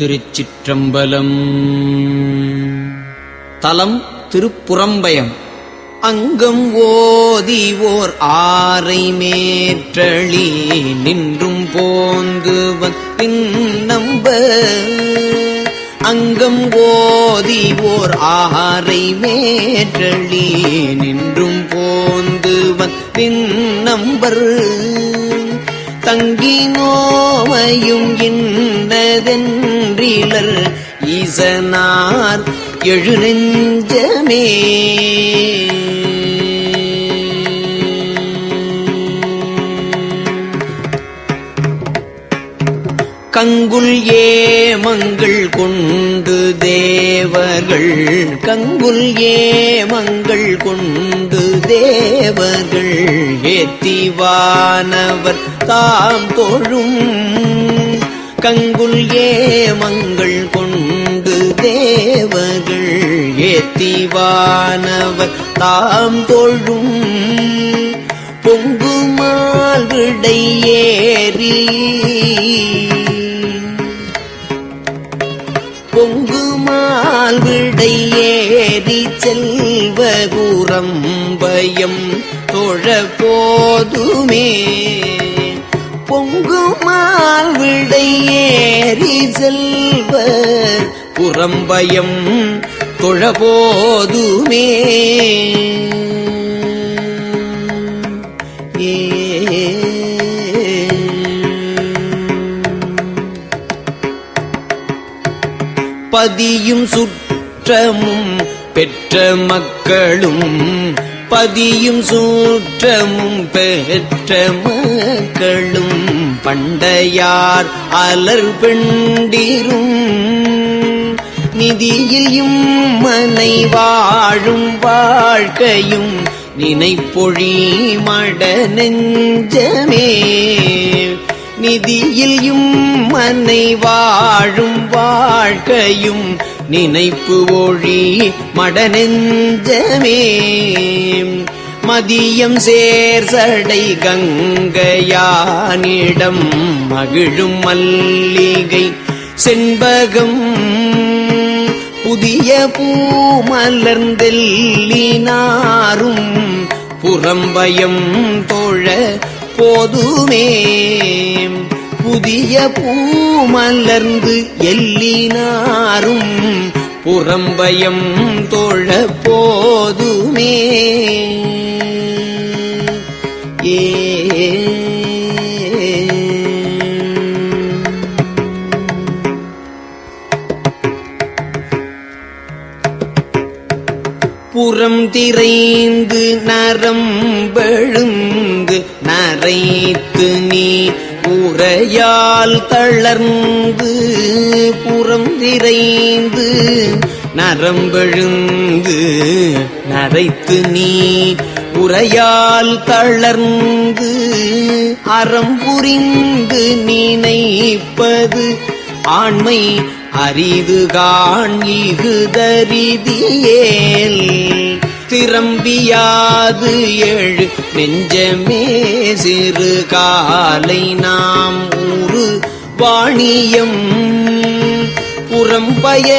திருச்சிற்றம்பலம். தலம் திருப்புறம்பயம். அங்கம் ஓதி ஓர் ஆரை மேற்றளி நின்றும் போந்து வத்தின் நம்ப அங்கம் ஓதி ஓர் ஆரை மேற்றளி நின்றும் போந்து வத்தின் நம்பர் தங்கினோமையும் இன்னதென்றிலர் ஈசனார் எழு நெஞ்சமே கங்குல் ஏமங்கள் கொண்டு தேவர்கள் கங்குல் ஏமங்கள் கொண்டு தேவர்கள் ஏத்திவானவர் தாம் தோழும். கங்குல் ஏமங்கள் கொண்டு தேவர்கள் ஏத்திவானவர் தாம் தோழும். பொங்குமால் விடை ஏறி. பொங்குமால் விடை செல்வகுரம் பயம் தொழ போதுமே பொங்குமால் விடை ஏறி புறம்பயம் தொழபோதுமே. பதியும் சுற்றமும் பெற்ற மக்களும் பதியும் சூற்றமும் பெற்ற மக்களும் பண்டையார் அலர் பெண்டிரும். நிதியிலும் மனை வாழும் வாழ்க்கையும் நினைப்பொழி மட நெஞ்சமே. நிதியிலும் மனை வாழும் வாழ்க்கையும் நினைப்பு ஒழி மடநெஞ்சமே. மதியம் சேர்சடை கங்கையானிடம் மகிழும் மல்லிகை செண்பகம். புதிய பூமலர்ந்தெல்லினாரும் புறம்பயம் தோழ போதுமே புதிய பூமலர்ந்து எல்லினாரும் புறம்பயம் தோழ போதுமே. ஏ புறம் திரைந்து நரம்பெழுந்து நரைத்து நீ உரையால் தளர்ந்து புறம் திரைந்து நரம்பெழுந்து நரைத்து நீ உரையால் தளர்ந்து அறம் புரிந்து நினைப்பது ஆண்மை அரிது அரிதுகான் இகுதரிதியேல் திரம்பியாது ஏழு. நெஞ்சமே சிறு காலை நாம் ஊறு வாணியம். புறம்பய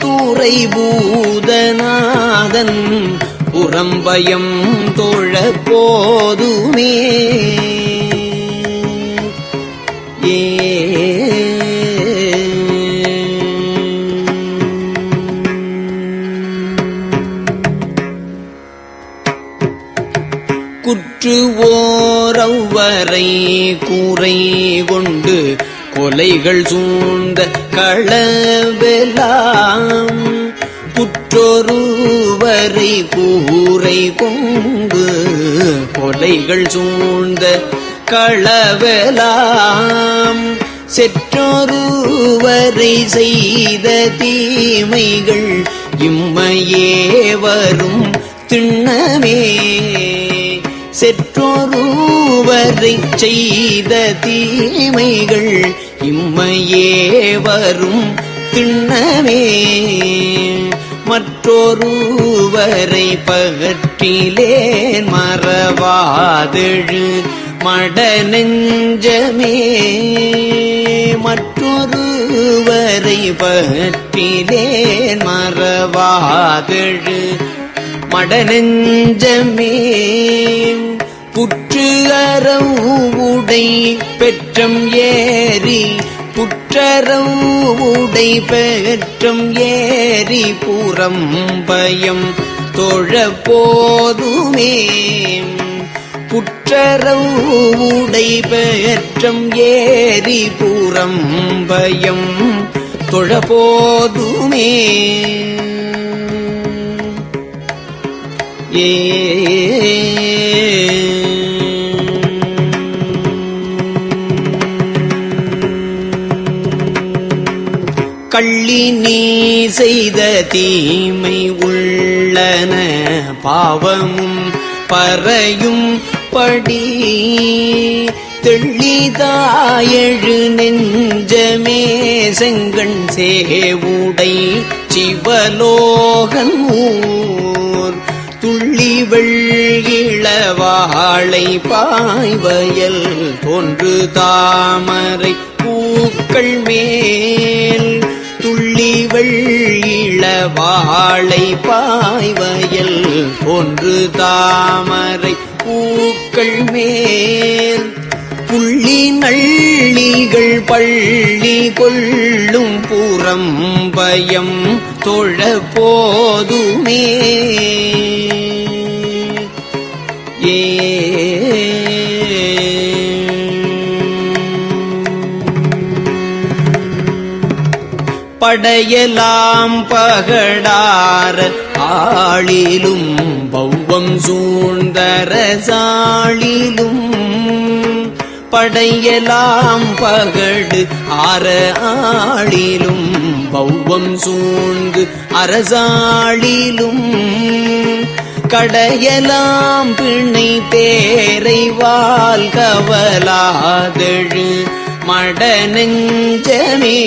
தூரை பூதநாதன் புறம்பயம் தோழ போதுமே குற்று ஓரவரை கூரை கொண்டு கொலைகள் சூழ்ந்த களவெலாம் குற்றொருவரை கூரை கொண்டு கொலைகள் சூழ்ந்த களவெலாம் செற்றொருவரை செய்த தீமைகள் இம்மையே வரும் திண்ணமே. செற்றொருவரை செய்த தீமைகள் இம்மையே வரும் திண்ணமே மற்றொருவரை பகற்றிலேன் மறவாதெழு மட நெஞ்சமே மற்றொருவரை பற்றிலேன் மறவாதெழு மடநெஞ்சமே புற்று அறவுடை பெற்றம் ஏறி புற்றறவுடை பெற்றம் ஏறி புறம் பயம் தொழ போதுமே புற்றறவுடை பெற்றம் ஏறி புறம் பயம் தொழ போதுமே ஏ. கள்ளி நீ செய்த தீமை உள்ளன பாவமும் பறையும் படி. தெள்ளிதாயழு நெஞ்சமே செங்கண் சேவுடை சிவலோகன் ஊ துள்ளி வெள்ளிளவாளை பாய்வயல் தோன்று தாமரை பூக்கள் மேல். துள்ளி வெள்ளிளவாளை பாய்வயல் தோன்று தாமரை பூக்கள் மேல். புள்ளி நள்ளிகள் பள்ளி கொள்ளும் புறம் பயம் தொழ போதுமே. ஏ. படையலாம் பகடார ஆளிலும் பௌவம் சூழ்ந்தரசாளிலும் படையலாம் பகடு ஆற ஆளிலும் பௌவம் சூழ்ந்து அரசாளிலும். கடையலாம் பிணை தேரைவால் கவலாதழு மட நெஞ்சமே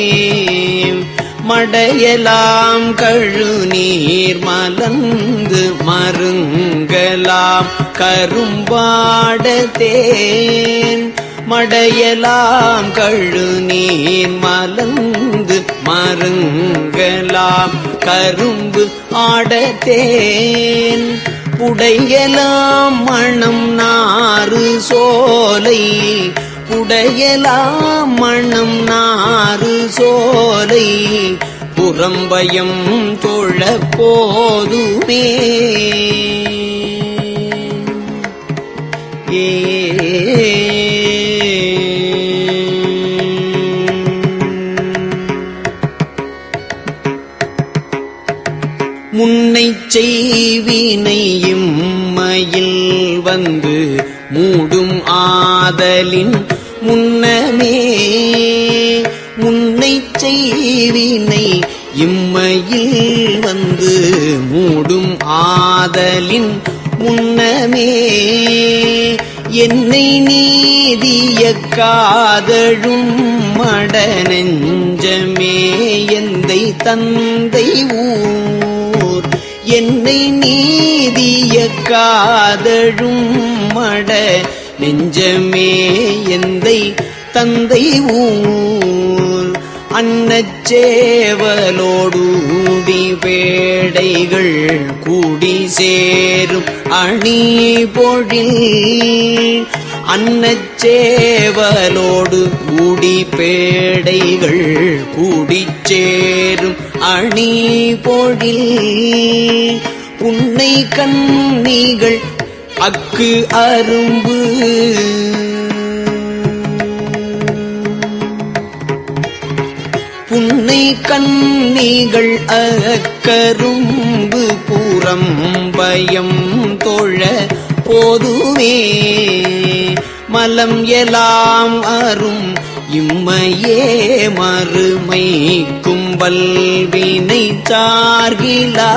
மடையலாம் கழு நீர் மலந்து மருங்கலாம் கரும்பாடதேன் மடையலாம் கழு நீர் மலந்து மருங்கலாம். கரும்பு ஆடத்தேன். புடையலாம் மணம் நாறு சோலை. புடையலாம் மணம் நாறு சோலை. புறம்பயம் தொழ போதுமே ஏ முன்னை செய்வினையும் மயில் வந்து மூடும் ஆதலின் முன்னமே. முன்னை செய்வினை இம்மையில் வந்து மூடும் ஆதலின் முன்னமே. என்னை நீதிய காதழும் மட நெஞ்சமே எந்தை தந்தை ஊர் என்னை நீதிய காதழும் மட நெஞ்சமே எந்தை தந்தை ஊர். அன்னச்சேவலோடூடி வேடைகள் கூடி சேரும் அணி பொழில். அன்னச்சேவலோடு கூடி பேடைகள் கூடிச் சேரும் அணி பொழில் புன்னை கண்ணிகள் அக்கு அரும்பு. புன்னை கண்ணிகள் அக்கரும்பு புறம் பயம் தொழ போதுமே. மலம் எலாம் அரும் இம்மையே மறுமைக்கும் வல்வினை சார்கிலா.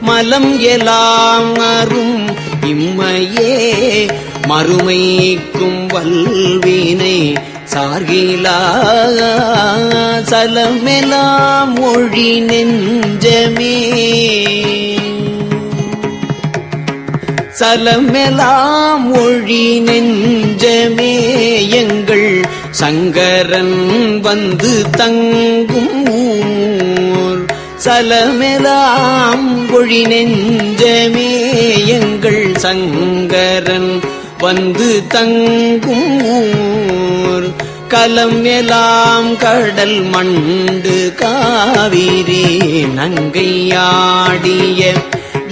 மலம் எலாம் அரும் இம்மையே மறுமைக்கும் வல்வினை சார்கிலா. சலமெலாம் மொழி நெஞ்சமே. சலமெலாம் மொழி நெஞ்சமே. எங்கள் சங்கரன் வந்து தங்கும் ஊர் சலமெலாம் கொழி நெஞ்சமே. எங்கள் சங்கரன் வந்து தங்கும் ஊர் கலம் எலாம் கடல் மண்டு காவிரி நங்கையாடிய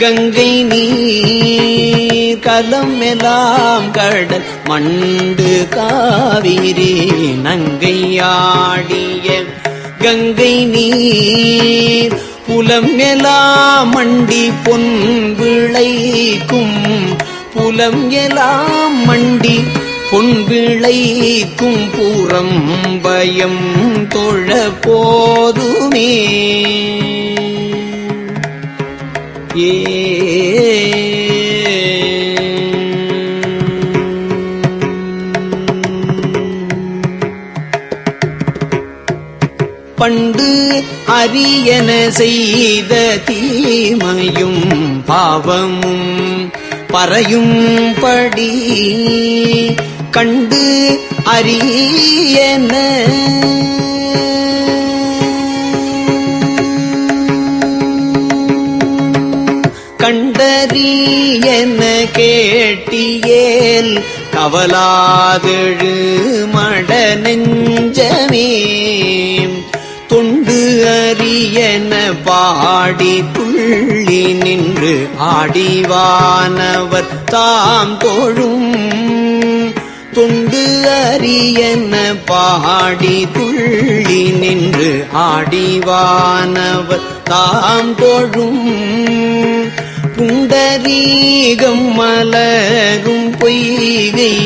கங்கை நீர் கலம் எல்லாம் கடல் மண்டு காவிரி நங்கையாடிய கங்கை நீர் புலம் எலாம் மண்டி பொன் விளைக்கும் புலம் எலாம் மண்டி பொன் விளைக்கும் பூரம் பயம் தொழ போதுமே ஏ பண்டு அரியன செய்த தீமையும் பாவமும் பறையும்படி கண்டு அரியன கண்டறியன கேட்டியேல்? கவலாதெழு மட நெஞ்சமே தொண்டு அறியன பாடி துள்ளி நின்று ஆடிவானவர் தாம் தோழும். தொண்டு அறியன பாடி துள்ளி நின்று ஆடிவானவர் தாம் தோழும். புண்டரீகம் மலரும் பொய்கை.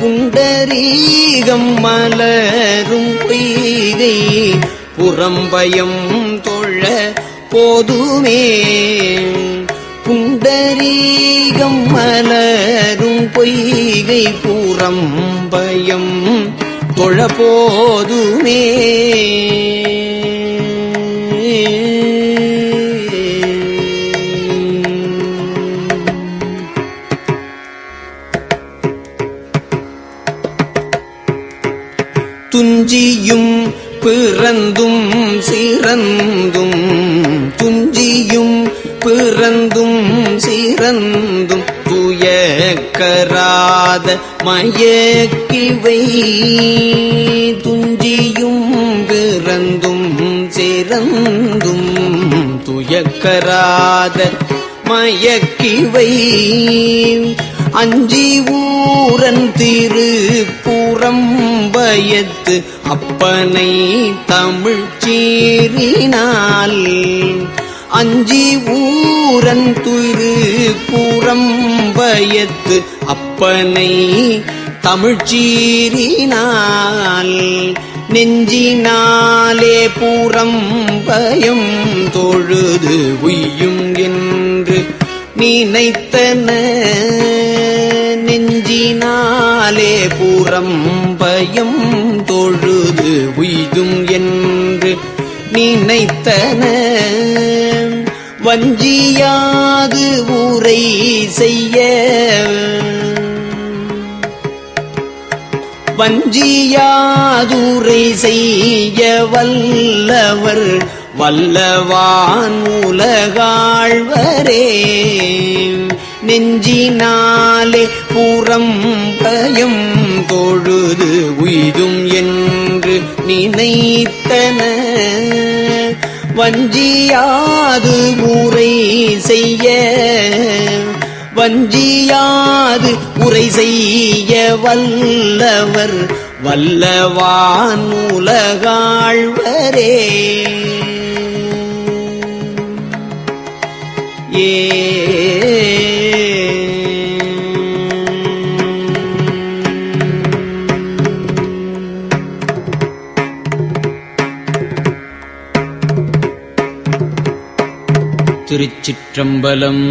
புண்டரீகம் மலரும் பொய்கை. புறம்பயம் தொழ போதுமே. புண்டரீகம் மலரும் பொய்கை. பூரம்பயம் தொழ போதுமே. துஞ்சியும் பிறந்தும் சிறந்தும் துஞ்சியும் பிறந்தும் சிறந்தும் துயக்கராத மயக்கிவை. துஞ்சியும் பிறந்தும் சிறந்தும் துயக்கராத மயக்கிவை. அஞ்சி ஊரன் திருப்புறம் திருப்புறம்பயத்து அப்பனை தமிழ் சீறினால். அஞ்சி ஊரன் திருப்புறம்பயத்து அப்பனை தமிழ் சீறினால். நெஞ்சினாலே புறம் பயம் தொழுது உய்யும் என்று நினைத்தன. நெஞ்சினாலே புறம் பயம் தொழுது உய்தும் என்று நினைத்தன. வஞ்சியாது ஊரை செய்ய. வஞ்சியாதுரை செய்ய வல்லவர் வல்லவான் உலகாழ்வரே. நெஞ்சினாலே புறம் பயம் தொழுது உய்தும் என்று நினைத்தன. வஞ்சியாது உரை செய்ய. வஞ்சியாது உரை செய்ய வல்லவர். வல்லவான் உலகாழ்வரே ஏ திருச்சிற்றம்பலம்.